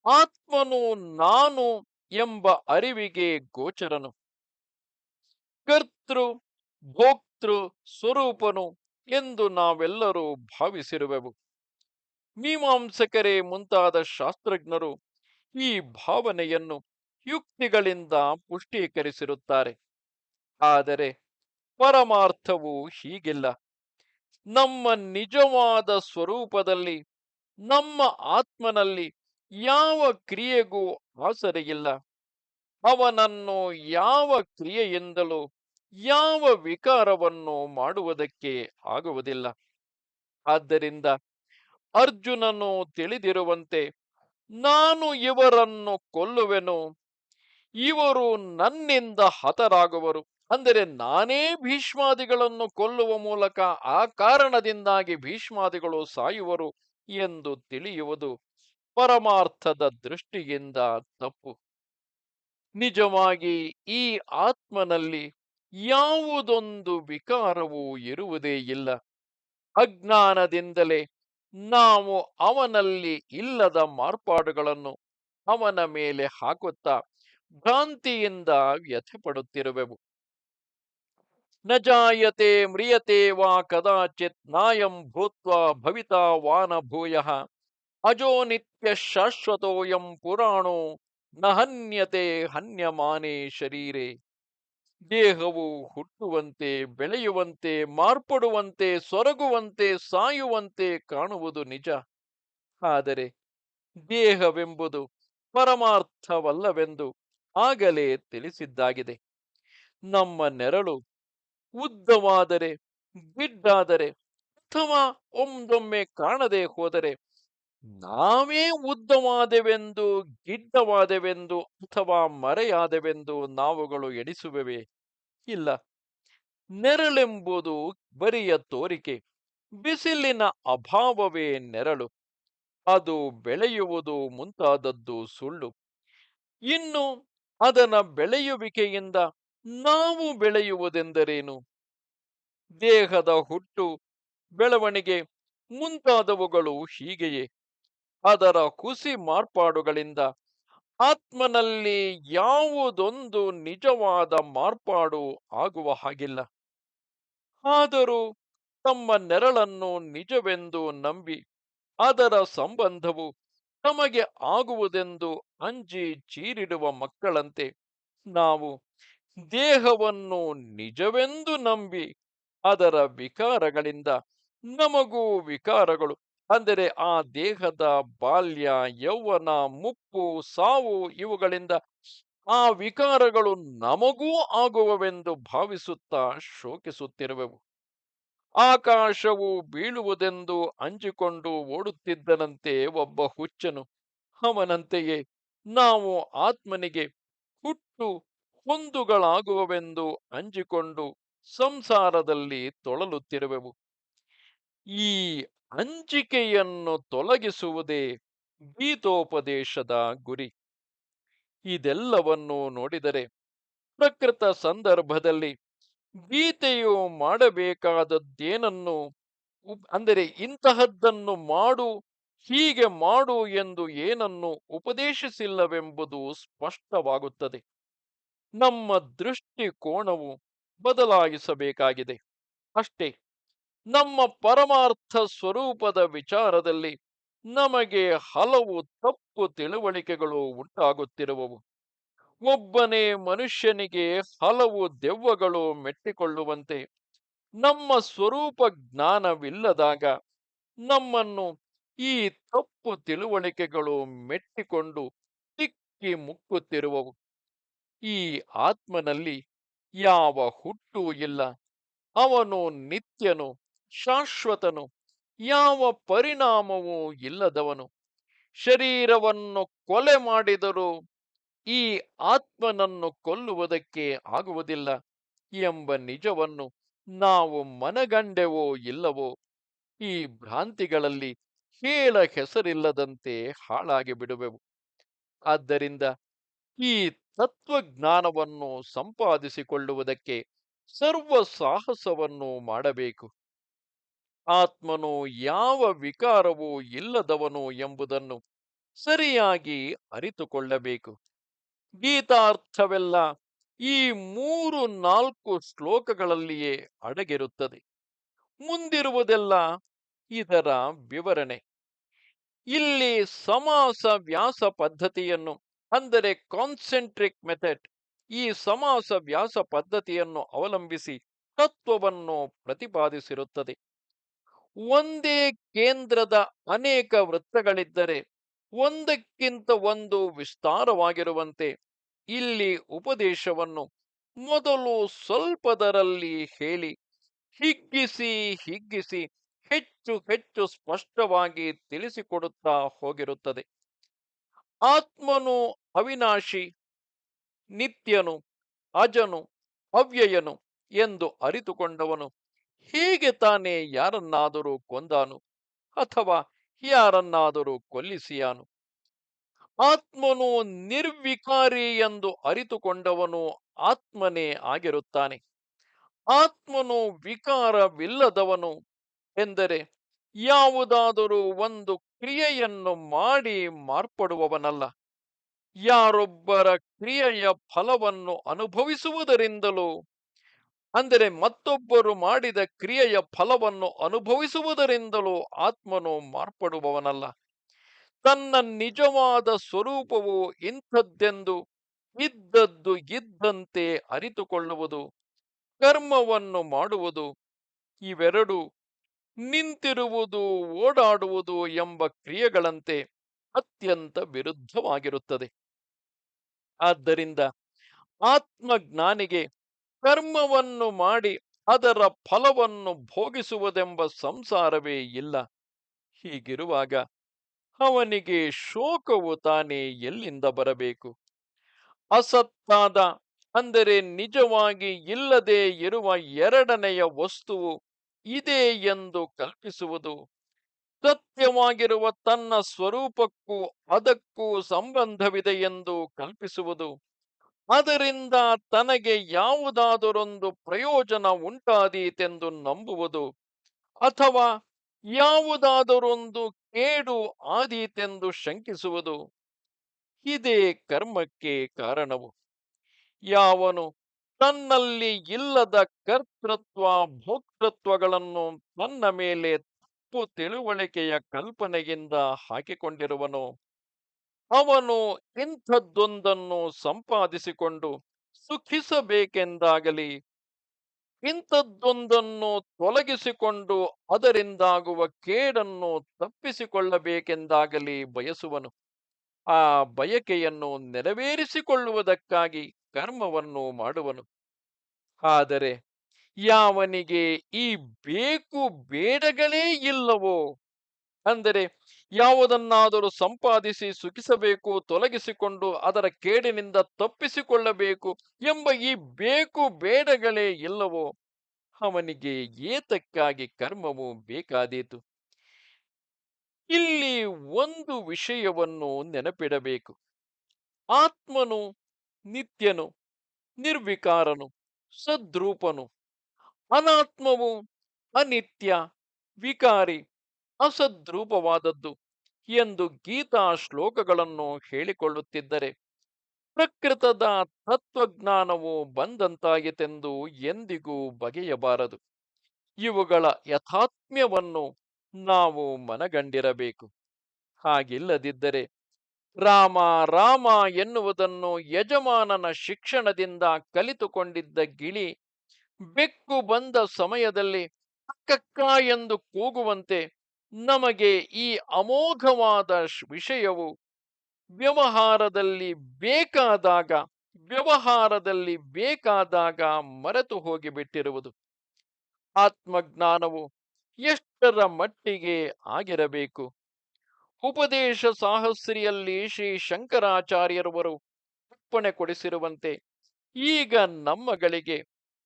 ಆತ್ಮನು ನಾನು ಎಂಬ ಅರಿವಿಗೆ ಗೋಚರನು. ಕರ್ತೃ, ಭೋಕ್ತೃ, ಸ್ವರೂಪನು ಎಂದು ನಾವೆಲ್ಲರೂ ಭಾವಿಸಿರುವೆವು. ಮೀಮಾಂಸಕರೇ ಮುಂತಾದ ಶಾಸ್ತ್ರಜ್ಞರು ಈ ಭಾವನೆಯನ್ನು ಯುಕ್ತಿಗಳಿಂದ ಪುಷ್ಟೀಕರಿಸಿರುತ್ತಾರೆ. ಆದರೆ ಪರಮಾರ್ಥವು ಹೀಗಿಲ್ಲ. ನಮ್ಮ ನಿಜವಾದ ಸ್ವರೂಪದಲ್ಲಿ, ನಮ್ಮ ಆತ್ಮನಲ್ಲಿ ಯಾವ ಕ್ರಿಯೆಗೂ ಆಸರೆಯಿಲ್ಲ ಅವನನ್ನು ಯಾವ ಕ್ರಿಯೆಯಿಂದಲೂ ಯಾವ ವಿಕಾರವನ್ನು ಮಾಡುವುದಕ್ಕೆ ಆಗುವುದಿಲ್ಲ. ಆದ್ದರಿಂದ ಅರ್ಜುನನು ತಿಳಿದಿರುವಂತೆ, ನಾನು ಇವರನ್ನು ಕೊಲ್ಲುವೆನು. ಇವರು ನನ್ನಿಂದ ಹತರಾಗುವರು. ಅಂದರೆ ನಾನೇ ಭೀಷ್ಮಾದಿಗಳನ್ನು ಕೊಲ್ಲುವ ಮೂಲಕ ಆ ಕಾರಣದಿಂದಾಗಿ ಭೀಷ್ಮಾದಿಗಳು ಸಾಯುವರು ಎಂದು ತಿಳಿಯುವುದು ಪರಮಾರ್ಥದ ದೃಷ್ಟಿಯಿಂದ ತಪ್ಪು. ನಿಜವಾಗಿ ಈ ಆತ್ಮನಲ್ಲಿ ಯಾವುದೊಂದು ವಿಕಾರವೂ ಇರುವುದೇ ಇಲ್ಲ. ಅಜ್ಞಾನದಿಂದಲೇ ನಾವು ಅವನಲ್ಲಿ ಇಲ್ಲದ ಮಾರ್ಪಾಡುಗಳನ್ನು ಅವನ ಮೇಲೆ ಹಾಕುತ್ತಾ ಭ್ರಾಂತಿಯಿಂದ ವ್ಯಥೆ ಪಡುತ್ತಿರುವೆವು ನ ಜಾಯತೆ ಮ್ರಿಯತೆ ವಾ ಕದಾಚಿತ್ ನಾಯಂ ಭೂತ್ವ ಭವಿತಾ ವಾನ ಭೂಯ ಅಜೋ ನಿತ್ಯ ಶಾಶ್ವತೋಯಂ ಪುರಾಣೋ ನ ಹನ್ಯತೆ ಹನ್ಯಮಾನೆ ಶರೀರೆ. ದೇಹವು ಹುಟ್ಟುವಂತೆ, ಬೆಳೆಯುವಂತೆ, ಮಾರ್ಪಡುವಂತೆ, ಸೊರಗುವಂತೆ, ಸಾಯುವಂತೆ ಕಾಣುವುದು ನಿಜ. ಆದರೆ ದೇಹವೆಂಬುದು ಪರಮಾರ್ಥವಲ್ಲವೆಂದು ಆಗಲೇ ತಿಳಿಸಿದ್ದಾಗಿದೆ. ನಮ್ಮ ನೆರಳು ಉದ್ದವಾದರೆ, ಗಿಡ್ಡಾದರೆ ಅಥವಾ ಒಂದೊಮ್ಮೆ ಕಾಣದೆ ಹೋದರೆ, ನಾವೇ ಉದ್ದವಾದೆವೆಂದು, ಗಿಡ್ಡವಾದೆವೆಂದು ಅಥವಾ ಮರೆಯಾದೆವೆಂದು ನಾವುಗಳು ಎಣಿಸುವೆವೇ? ಇಲ್ಲ. ನೆರಳೆಂಬುದು ಬರಿಯ ತೋರಿಕೆ, ಬಿಸಿಲಿನ ಅಭಾವವೇ ನೆರಳು. ಅದು ಬೆಳೆಯುವುದು ಮುಂತಾದದ್ದು ಸುಳ್ಳು. ಇನ್ನು ಅದನ ಬೆಳೆಯುವಿಕೆಯಿಂದ ನಾವು ಬೆಳೆಯುವುದೆಂದರೇನು? ದೇಹದ ಹುಟ್ಟು ಬೆಳವಣಿಗೆ ಮುಂತಾದವುಗಳು ಹೀಗೆಯೇ. ಅದರ ಕುಸಿ ಮಾರ್ಪಾಡುಗಳಿಂದ ಆತ್ಮನಲ್ಲಿ ಯಾವುದೊಂದು ನಿಜವಾದ ಮಾರ್ಪಾಡು ಆಗುವ ಹಾಗಿಲ್ಲ. ಆದರೂ ತಮ್ಮ ನೆರಳನ್ನು ನಿಜವೆಂದು ನಂಬಿ ಅದರ ಸಂಬಂಧವು ತಮಗೆ ಆಗುವುದೆಂದು ಅಂಜಿ ಚೀರಿಡುವ ಮಕ್ಕಳಂತೆ ನಾವು ದೇಹವನ್ನು ನಿಜವೆಂದು ನಂಬಿ ಅದರ ವಿಕಾರಗಳಿಂದ ನಮಗೂ ವಿಕಾರಗಳು. ಅಂದರೆ ಆ ದೇಹದ ಬಾಲ್ಯ, ಯೌವನ, ಮುಪ್ಪು, ಸಾವು ಇವುಗಳಿಂದ ಆ ವಿಕಾರಗಳು ನಮಗೂ ಆಗುವವೆಂದು ಭಾವಿಸುತ್ತಾ ಶೋಕಿಸುತ್ತಿರುವೆವು. ಆಕಾಶವು ಬೀಳುವುದೆಂದು ಅಂಜಿಕೊಂಡು ಓಡುತ್ತಿದ್ದನಂತೆ ಒಬ್ಬ ಹುಚ್ಚನು. ಅವನಂತೆಯೇ ನಾವು ಆತ್ಮನಿಗೆ ಹುಟ್ಟು ಹೊಂದುಗಳಾಗುವವೆಂದು ಅಂಜಿಕೊಂಡು ಸಂಸಾರದಲ್ಲಿ ತೊಳಲುತ್ತಿರುವೆವು. ಈ ಅಂಜಿಕೆಯನ್ನು ತೊಲಗಿಸುವುದೇ ಗೀತೋಪದೇಶದ ಗುರಿ. ಇದೆಲ್ಲವನ್ನು ನೋಡಿದರೆ ಪ್ರಕೃತ ಸಂದರ್ಭದಲ್ಲಿ ಗೀತೆಯು ಮಾಡಬೇಕಾದದ್ದೇನನ್ನು ಅಂದರೆ ಇಂತಹದ್ದನ್ನು ಮಾಡು, ಹೀಗೆ ಮಾಡು ಎಂದು ಏನನ್ನು ಉಪದೇಶಿಸಿಲ್ಲವೆಂಬುದು ಸ್ಪಷ್ಟವಾಗುತ್ತದೆ. ನಮ್ಮ ದೃಷ್ಟಿಕೋನವು ಬದಲಾಯಿಸಬೇಕಾಗಿದೆ ಅಷ್ಟೇ, ನಮ್ಮ ಪರಮಾರ್ಥ ಸ್ವರೂಪದ ವಿಚಾರದಲ್ಲಿ ನಮಗೆ ಹಲವು ತಪ್ಪು ತಿಳುವಳಿಕೆಗಳು ಉಂಟಾಗುತ್ತಿರುವವು. ಒಬ್ಬನೇ ಮನುಷ್ಯನಿಗೆ ಹಲವು ದೆವ್ವಗಳು ಮೆಟ್ಟಿಕೊಳ್ಳುವಂತೆ, ನಮ್ಮ ಸ್ವರೂಪ ಜ್ಞಾನವಿಲ್ಲದಾಗ ನಮ್ಮನ್ನು ಈ ತಪ್ಪು ತಿಳುವಳಿಕೆಗಳು ಮೆಟ್ಟಿಕೊಂಡು ತಿಕ್ಕಿ ಮುಕ್ಕುತ್ತಿರುವವು. ಈ ಆತ್ಮನಲ್ಲಿ ಯಾವ ಹುಟ್ಟು ಇಲ್ಲ. ಅವನು ನಿತ್ಯನು, ಶಾಶ್ವತನು, ಯಾವ ಪರಿಣಾಮವೂ ಇಲ್ಲದವನು. ಶರೀರವನ್ನು ಕೊಲೆ ಮಾಡಿದರೂ ಈ ಆತ್ಮನನ್ನು ಕೊಲ್ಲುವುದಕ್ಕೆ ಆಗುವುದಿಲ್ಲ ಎಂಬ ನಿಜವನ್ನು ನಾವು ಮನಗಂಡೆವೋ ಇಲ್ಲವೋ, ಈ ಭ್ರಾಂತಿಗಳಲ್ಲಿ ಹೇಳ ಹೆಸರಿಲ್ಲದಂತೆ ಹಾಳಾಗಿ ಬಿಡುವೆವು ಆದ್ದರಿಂದ ಈ ತತ್ವಜ್ಞಾನವನ್ನು ಸಂಪಾದಿಸಿಕೊಳ್ಳುವುದಕ್ಕೆ ಸರ್ವ ಸಾಹಸವನ್ನು ಮಾಡಬೇಕು. ಆತ್ಮನು ಯಾವ ವಿಕಾರವೂ ಇಲ್ಲದವನು ಎಂಬುದನ್ನು ಸರಿಯಾಗಿ ಅರಿತುಕೊಳ್ಳಬೇಕು. ಗೀತಾರ್ಥವೆಲ್ಲ ಈ ಮೂರು ನಾಲ್ಕು ಶ್ಲೋಕಗಳಲ್ಲಿಯೇ ಅಡಗಿರುತ್ತದೆ. ಮುಂದಿರುವುದೆಲ್ಲ ಇದರ ವಿವರಣೆ. ಇಲ್ಲಿ ಸಮಾಸ ವ್ಯಾಸ ಪದ್ಧತಿಯನ್ನು ಅಂದರೆ ಕಾನ್ಸೆಂಟ್ರಿಕ್ ಮೆಥಡ್ ಈ ಸಮಾಸ ವ್ಯಾಸ ಪದ್ಧತಿಯನ್ನು ಅವಲಂಬಿಸಿ ತತ್ವವನ್ನು ಪ್ರತಿಪಾದಿಸಿರುತ್ತದೆ. ಒಂದೇ ಕೇಂದ್ರದ ಅನೇಕ ವೃತ್ತಗಳಿದ್ದರೆ ಒಂದಕ್ಕಿಂತ ಒಂದು ವಿಸ್ತಾರವಾಗಿರುವಂತೆ ಇಲ್ಲಿ ಉಪದೇಶವನ್ನು ಮೊದಲು ಸ್ವಲ್ಪದರಲ್ಲಿ ಹೇಳಿ, ಹಿಗ್ಗಿಸಿ ಹಿಗ್ಗಿಸಿ ಹೆಚ್ಚು ಹೆಚ್ಚು ಸ್ಪಷ್ಟವಾಗಿ ತಿಳಿಸಿಕೊಡುತ್ತಾ ಹೋಗಿರುತ್ತದೆ. ಆತ್ಮನು ಅವಿನಾಶಿ, ನಿತ್ಯನು ಅಜನು ಅವ್ಯಯನು ಎಂದು ಅರಿತುಕೊಂಡವನು. ಹೀಗೆ ತಾನೇ ಯಾರನ್ನಾದರೂ ಕೊಂದಾನು ಅಥವಾ ಯಾರನ್ನಾದರೂ ಕೊಲ್ಲಿಸಿಯಾನು. ಆತ್ಮನು ನಿರ್ವಿಕಾರಿ ಎಂದು ಅರಿತುಕೊಂಡವನು ಆತ್ಮನೇ ಆಗಿರುತ್ತಾನೆ. ಆತ್ಮನು ವಿಕಾರವಿಲ್ಲದವನು ಎಂದರೆ ಯಾವುದಾದರೂ ಒಂದು ಕ್ರಿಯೆಯನ್ನು ಮಾಡಿ ಮಾರ್ಪಡುವವನಲ್ಲ. ಯಾರೊಬ್ಬರ ಕ್ರಿಯೆಯ ಫಲವನ್ನು ಅನುಭವಿಸುವುದರಿಂದಲೂ, ಅಂದರೆ ಮತ್ತೊಬ್ಬರು ಮಾಡಿದ ಕ್ರಿಯೆಯ ಫಲವನ್ನು ಅನುಭವಿಸುವುದರಿಂದಲೂ ಆತ್ಮನು ಮಾರ್ಪಡುವವನಲ್ಲ. ತನ್ನ ನಿಜವಾದ ಸ್ವರೂಪವು ಇಂಥದ್ದೆಂದು ಇದ್ದದ್ದು ಇದ್ದಂತೆ ಅರಿತುಕೊಳ್ಳುವುದು, ಕರ್ಮವನ್ನು ಮಾಡುವುದು, ಇವೆರಡು ನಿಂತಿರುವುದು, ಓಡಾಡುವುದು ಎಂಬ ಕ್ರಿಯೆಗಳಂತೆ ಅತ್ಯಂತ ವಿರುದ್ಧವಾಗಿರುತ್ತದೆ. ಆದ್ದರಿಂದ ಆತ್ಮಜ್ಞಾನಿಗೆ ಕರ್ಮವನ್ನು ಮಾಡಿ ಅದರ ಫಲವನ್ನು ಭೋಗಿಸುವುದೆಂಬ ಸಂಸಾರವೇ ಇಲ್ಲ. ಹೀಗಿರುವಾಗ ಅವನಿಗೆ ಶೋಕವು ತಾನೇ ಎಲ್ಲಿಂದ ಬರಬೇಕು? ಅಸತ್ತಾದ, ಅಂದರೆ ನಿಜವಾಗಿ ಇಲ್ಲದೆ ಇರುವ ಎರಡನೆಯ ವಸ್ತುವು ಇದೆ ಎಂದು ಕಲ್ಪಿಸುವುದು. ಸತ್ಯವಾಗಿರುವ ತನ್ನ ಸ್ವರೂಪಕ್ಕೂ ಅದಕ್ಕೂ ಸಂಬಂಧವಿದೆ ಎಂದು ಕಲ್ಪಿಸುವುದು. ಅದರಿಂದ ತನಗೆ ಯಾವುದಾದರೊಂದು ಪ್ರಯೋಜನ ಉಂಟಾದೀತೆಂದು ನಂಬುವುದು. ಅಥವಾ ಯಾವುದಾದರೊಂದು ಕೇಡು ಆದೀತೆಂದು ಶಂಕಿಸುವುದು. ಇದೇ ಕರ್ಮಕ್ಕೆ ಕಾರಣವು. ಯಾವನು ತನ್ನಲ್ಲಿ ಇಲ್ಲದ ಕರ್ತೃತ್ವ, ಭೋಕ್ತೃತ್ವಗಳನ್ನು ತನ್ನ ಮೇಲೆ ತಪ್ಪು ತಿಳುವಳಿಕೆಯ ಕಲ್ಪನೆಯಿಂದ ಹಾಕಿಕೊಂಡಿರುವನು. ಅವನು ಇಂಥದ್ದೊಂದನ್ನು ಸಂಪಾದಿಸಿಕೊಂಡು ಸುಖಿಸಬೇಕೆಂದಾಗಲಿ, ಇಂಥದ್ದೊಂದನ್ನು ತೊಲಗಿಸಿಕೊಂಡು ಅದರಿಂದಾಗುವ ಕೇಡನ್ನು ತಪ್ಪಿಸಿಕೊಳ್ಳಬೇಕೆಂದಾಗಲಿ ಬಯಸುವನು. ಆ ಬಯಕೆಯನ್ನು ನೆರವೇರಿಸಿಕೊಳ್ಳುವುದಕ್ಕಾಗಿ ಕರ್ಮವನ್ನು ಮಾಡುವನು. ಆದರೆ ಯಾವನಿಗೆ ಈ ಬೇಕು ಬೇಡಗಳೇ ಇಲ್ಲವೋ? ಅಂದರೆ ಯಾವುದನ್ನಾದರೂ ಸಂಪಾದಿಸಿ ಸುಖಿಸಬೇಕು, ತೊಲಗಿಸಿಕೊಂಡು ಅದರ ಕೇಡಿನಿಂದ ತಪ್ಪಿಸಿಕೊಳ್ಳಬೇಕು ಎಂಬ ಈ ಬೇಕು ಬೇಡಗಳೇ ಇಲ್ಲವೋ? ಅವನಿಗೆ ಏತಕ್ಕಾಗಿ ಕರ್ಮವು ಬೇಕಾದೀತು? ಇಲ್ಲಿ ಒಂದು ವಿಷಯವನ್ನು ನೆನಪಿಡಬೇಕು. ಆತ್ಮನು ನಿತ್ಯನು, ನಿರ್ವಿಕಾರನು, ಸದ್ರೂಪನು, ಅನಾತ್ಮವು ಅನಿತ್ಯ, ವಿಕಾರಿ, ಅಸದ್ರೂಪವಾದದ್ದು ಎಂದು ಗೀತಾ ಶ್ಲೋಕಗಳನ್ನು ಹೇಳಿಕೊಳ್ಳುತ್ತಿದ್ದರೆ ಪ್ರಕೃತದ ತತ್ವಜ್ಞಾನವು ಬಂದಂತಾಯಿತೆಂದು ಎಂದಿಗೂ ಬಗೆಯಬಾರದು. ಇವುಗಳ ಯಥಾತ್ಮ್ಯವನ್ನು ನಾವು ಮನಗಂಡಿರಬೇಕು. ಹಾಗಿಲ್ಲದಿದ್ದರೆ ರಾಮ ರಾಮ ಎನ್ನುವುದನ್ನು ಯಜಮಾನನ ಶಿಕ್ಷಣದಿಂದ ಕಲಿತುಕೊಂಡಿದ್ದ ಗಿಳಿ ಬೆಕ್ಕು ಬಂದ ಸಮಯದಲ್ಲಿ ಕಕ್ಕ ಎಂದು ಕೂಗುವಂತೆ ನಮಗೆ ಈ ಅಮೋಘವಾದ ವಿಷಯವು ವ್ಯವಹಾರದಲ್ಲಿ ಬೇಕಾದಾಗ ವ್ಯವಹಾರದಲ್ಲಿ ಬೇಕಾದಾಗ ಮರೆತು ಹೋಗಿಬಿಟ್ಟಿರುವುದು ಆತ್ಮಜ್ಞಾನವು ಎಷ್ಟರ ಮಟ್ಟಿಗೆ ಆಗಿರಬೇಕು? ಉಪದೇಶ ಸಾಹಸ್ರಿಯಲ್ಲಿ ಶ್ರೀ ಶಂಕರಾಚಾರ್ಯರವರು ಅರ್ಪಣೆ ಕೊಡಿಸಿರುವಂತೆ, ಈಗ ನಮ್ಮಗಳಿಗೆ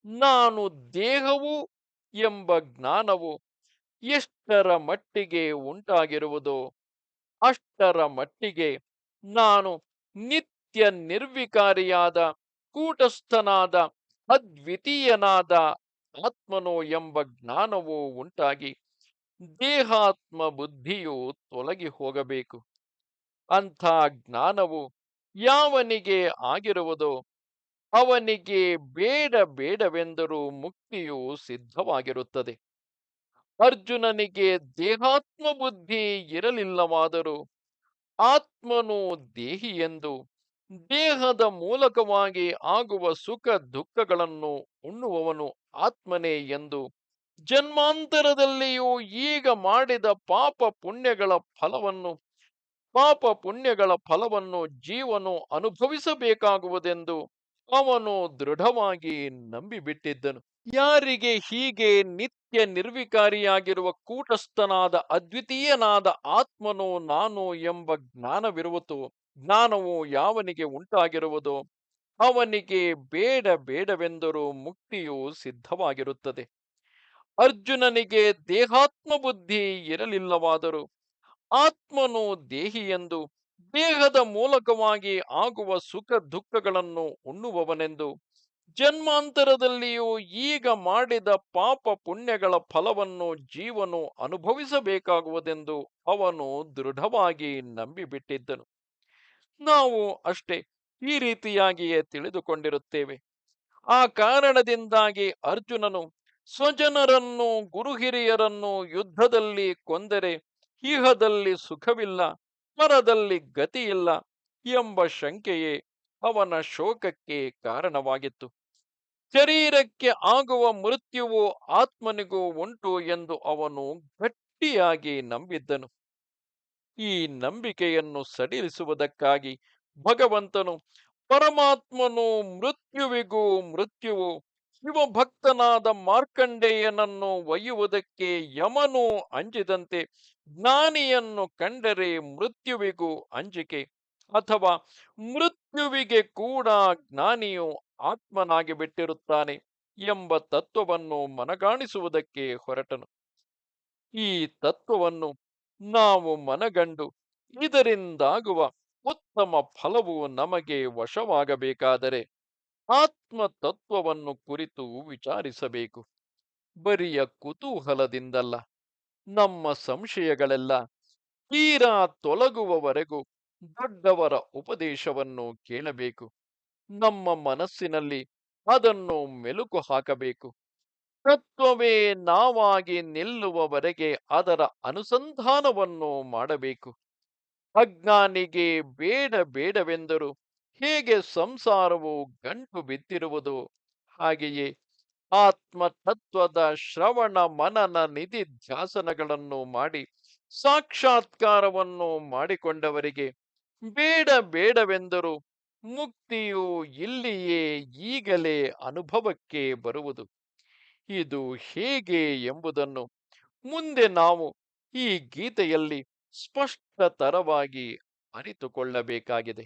ನಾನು ದೇಹವು ಎಂಬ ಜ್ಞಾನವು ಎಷ್ಟರ ಮಟ್ಟಿಗೆ ಉಂಟಾಗಿರುವುದು, ಅಷ್ಟರ ಮಟ್ಟಿಗೆ ನಾನು ನಿತ್ಯ ನಿರ್ವಿಕಾರಿಯಾದ ಕೂಟಸ್ಥನಾದ ಅದ್ವಿತೀಯನಾದ ಆತ್ಮನೋ ಎಂಬ ಜ್ಞಾನವು ಉಂಟಾಗಿ ದೇಹಾತ್ಮ ಬುದ್ಧಿಯು ತೊಲಗಿ ಹೋಗಬೇಕು. ಅಂಥ ಜ್ಞಾನವು ಯಾವನಿಗೆ ಆಗಿರುವುದೋ? ಅವನಿಗೆ ಬೇಡ ಬೇಡವೆಂದರೂ ಮುಕ್ತಿಯು ಸಿದ್ಧವಾಗಿರುತ್ತದೆ. ಅರ್ಜುನನಿಗೆ ದೇಹಾತ್ಮ ಬುದ್ಧಿ ಇರಲಿಲ್ಲವಾದರೂ ಆತ್ಮನು ದೇಹಿ ಎಂದು ದೇಹದ ಮೂಲಕವಾಗಿ ಆಗುವ ಸುಖ ದುಃಖಗಳನ್ನು ಉಣ್ಣುವವನು ಆತ್ಮನೇ ಎಂದು ಜನ್ಮಾಂತರದಲ್ಲಿಯೂ ಈಗ ಮಾಡಿದ ಪಾಪ ಪುಣ್ಯಗಳ ಫಲವನ್ನು, ಪಾಪ ಪುಣ್ಯಗಳ ಫಲವನ್ನು ಜೀವನು ಅನುಭವಿಸಬೇಕಾಗುವುದೆಂದು ಅವನು ದೃಢವಾಗಿ ನಂಬಿಬಿಟ್ಟಿದ್ದನು. ಯಾರಿಗೆ ಹೀಗೆ ನಿತ್ಯ ನಿರ್ವಿಕಾರಿಯಾಗಿರುವ ಕೂಟಸ್ಥನಾದ ಅದ್ವಿತೀಯನಾದ ಆತ್ಮನು ನಾನು ಎಂಬ ಜ್ಞಾನವಿರುವುದು ಜ್ಞಾನವು ಯಾವನಿಗೆ ಉಂಟಾಗಿರುವುದು ಅವನಿಗೆ ಬೇಡ ಬೇಡವೆಂದರೂ ಮುಕ್ತಿಯು ಸಿದ್ಧವಾಗಿರುತ್ತದೆ. ಅರ್ಜುನನಿಗೆ ದೇಹಾತ್ಮ ಬುದ್ಧಿ ಇರಲಿಲ್ಲವಾದರೂ ಆತ್ಮನು ದೇಹಿಯೆಂದು ದೇಹದ ಮೂಲಕವಾಗಿ ಆಗುವ ಸುಖ ದುಃಖಗಳನ್ನು ಉಣ್ಣುವವನೆಂದು ಜನ್ಮಾಂತರದಲ್ಲಿಯೂ ಈಗ ಮಾಡಿದ ಪಾಪ ಪುಣ್ಯಗಳ ಫಲವನ್ನು ಜೀವನು ಅನುಭವಿಸಬೇಕಾಗುವುದೆಂದು ಅವನು ದೃಢವಾಗಿ ನಂಬಿಬಿಟ್ಟಿದ್ದನು. ನಾವು ಅಷ್ಟೇ ಈ ರೀತಿಯಾಗಿಯೇ ತಿಳಿದುಕೊಂಡಿರುತ್ತೇವೆ. ಆ ಕಾರಣದಿಂದಾಗಿ ಅರ್ಜುನನು ಸ್ವಜನರನ್ನು, ಗುರುಹಿರಿಯರನ್ನು ಯುದ್ಧದಲ್ಲಿ ಕೊಂದರೆ ಇಹದಲ್ಲಿ ಸುಖವಿಲ್ಲ ಪರದಲ್ಲಿ ಗತಿಯಿಲ್ಲ ಎಂಬ ಶಂಕೆಯೇ ಅವನ ಶೋಕಕ್ಕೆ ಕಾರಣವಾಗಿತ್ತು. ಶರೀರಕ್ಕೆ ಆಗುವ ಮೃತ್ಯುವು ಆತ್ಮನಿಗೂ ಉಂಟು ಎಂದು ಅವನು ಗಟ್ಟಿಯಾಗಿ ನಂಬಿದ್ದನು. ಈ ನಂಬಿಕೆಯನ್ನು ಸಡಿಲಿಸುವುದಕ್ಕಾಗಿ ಭಗವಂತನು ಪರಮಾತ್ಮನು ಮೃತ್ಯುವಿಗೂ ಮೃತ್ಯುವು ಶಿವಭಕ್ತನಾದ ಮಾರ್ಕಂಡೇಯನನ್ನು ಒಯ್ಯುವುದಕ್ಕೆ ಯಮನು ಅಂಜಿದಂತೆ ಜ್ಞಾನಿಯನ್ನು ಕಂಡರೆ ಮೃತ್ಯುವಿಗೂ ಅಂಜಿಕೆ. ಅಥವಾ ಮೃತ್ಯುವಿಗೆ ಕೂಡ ಜ್ಞಾನಿಯು ಆತ್ಮನಾಗಿ ಬಿಟ್ಟಿರುತ್ತಾನೆ ಎಂಬ ತತ್ವವನ್ನು ಮನಗಾಣಿಸುವುದಕ್ಕೆ ಹೊರಟನು. ಈ ತತ್ವವನ್ನು ನಾವು ಮನಗಂಡು ಇದರಿಂದಾಗುವ ಉತ್ತಮ ಫಲವು ನಮಗೆ ವಶವಾಗಬೇಕಾದರೆ ಆತ್ಮ ತತ್ವವನ್ನು ಕುರಿತು ವಿಚಾರಿಸಬೇಕು. ಬರಿಯ ಕುತೂಹಲದಿಂದಲ್ಲ, ನಮ್ಮ ಸಂಶಯಗಳೆಲ್ಲ ತೀರಾ ತೊಲಗುವವರೆಗೂ ದೊಡ್ಡವರ ಉಪದೇಶವನ್ನು ಕೇಳಬೇಕು. ನಮ್ಮ ಮನಸ್ಸಿನಲ್ಲಿ ಅದನ್ನು ಮೆಲುಕು ಹಾಕಬೇಕು. ತತ್ವವೇ ನಾವಾಗಿ ನಿಲ್ಲುವವರೆಗೆ ಅದರ ಅನುಸಂಧಾನವನ್ನು ಮಾಡಬೇಕು. ಅಜ್ಞಾನಿಗೆ ಬೇಡ ಬೇಡವೆಂದರು ಹೇಗೆ ಸಂಸಾರವು ಗಂಟು ಬಿದ್ದಿರುವುದು? ಹಾಗೆಯೇ ಆತ್ಮ ತತ್ವದ ಶ್ರವಣ ಮನನ ನಿಧಿ ಧ್ಯಾಸನಗಳನ್ನು ಮಾಡಿ ಸಾಕ್ಷಾತ್ಕಾರವನ್ನು ಮಾಡಿಕೊಂಡವರಿಗೆ ಬೇಡ ಬೇಡವೆಂದರು ಮುಕ್ತಿಯು ಇಲ್ಲಿಯೇ ಈಗಲೇ ಅನುಭವಕ್ಕೆ ಬರುವುದು. ಇದು ಹೇಗೆ ಎಂಬುದನ್ನು ಮುಂದೆ ನಾವು ಈ ಗೀತೆಯಲ್ಲಿ ಸ್ಪಷ್ಟತರವಾಗಿ ಅರಿತುಕೊಳ್ಳಬೇಕಾಗಿದೆ.